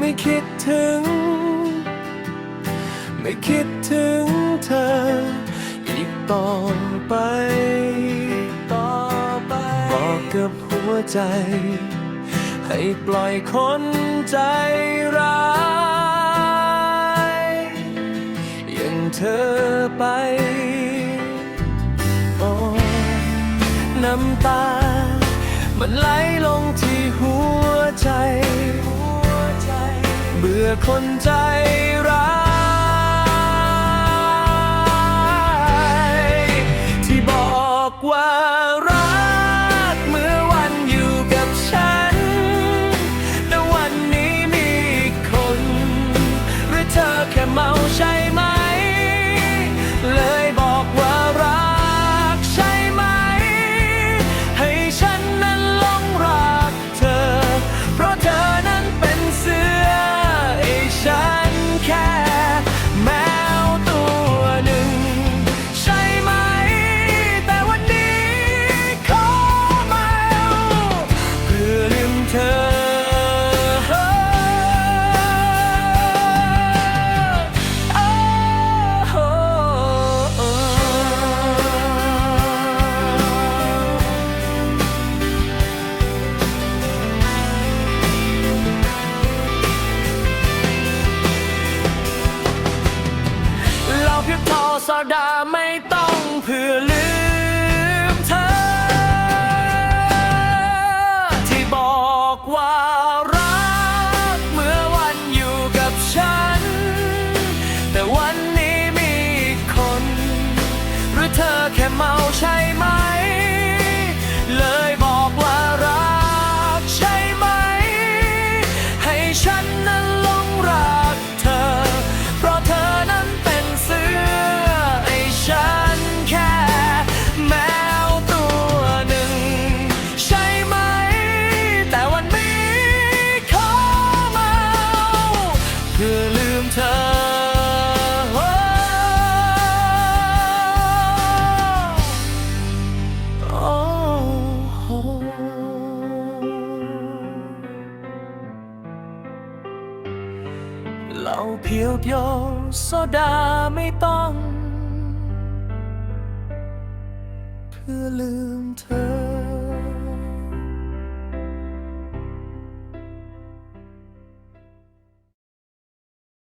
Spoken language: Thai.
ไม่คิดถึง ไม่คิดถึงเธอ อีกต่อไป ต่อไป บอกกับหัวใจ ให้ปล่อยคนใจร้ายอย่างเธอไป โอ้น้ำตา มันไหลลงที่หัวใจ คนใจ สดาไม่ต้องเพื่อลืมเธอ ที่บอกว่ารักเมื่อวันอยู่กับฉัน แต่วันนี้มีคน หรือเธอแค่เมาใช่ไหม เหล้าเพียวเพียวๆโซดาไม่ต้อง เพื่อลืมเธอ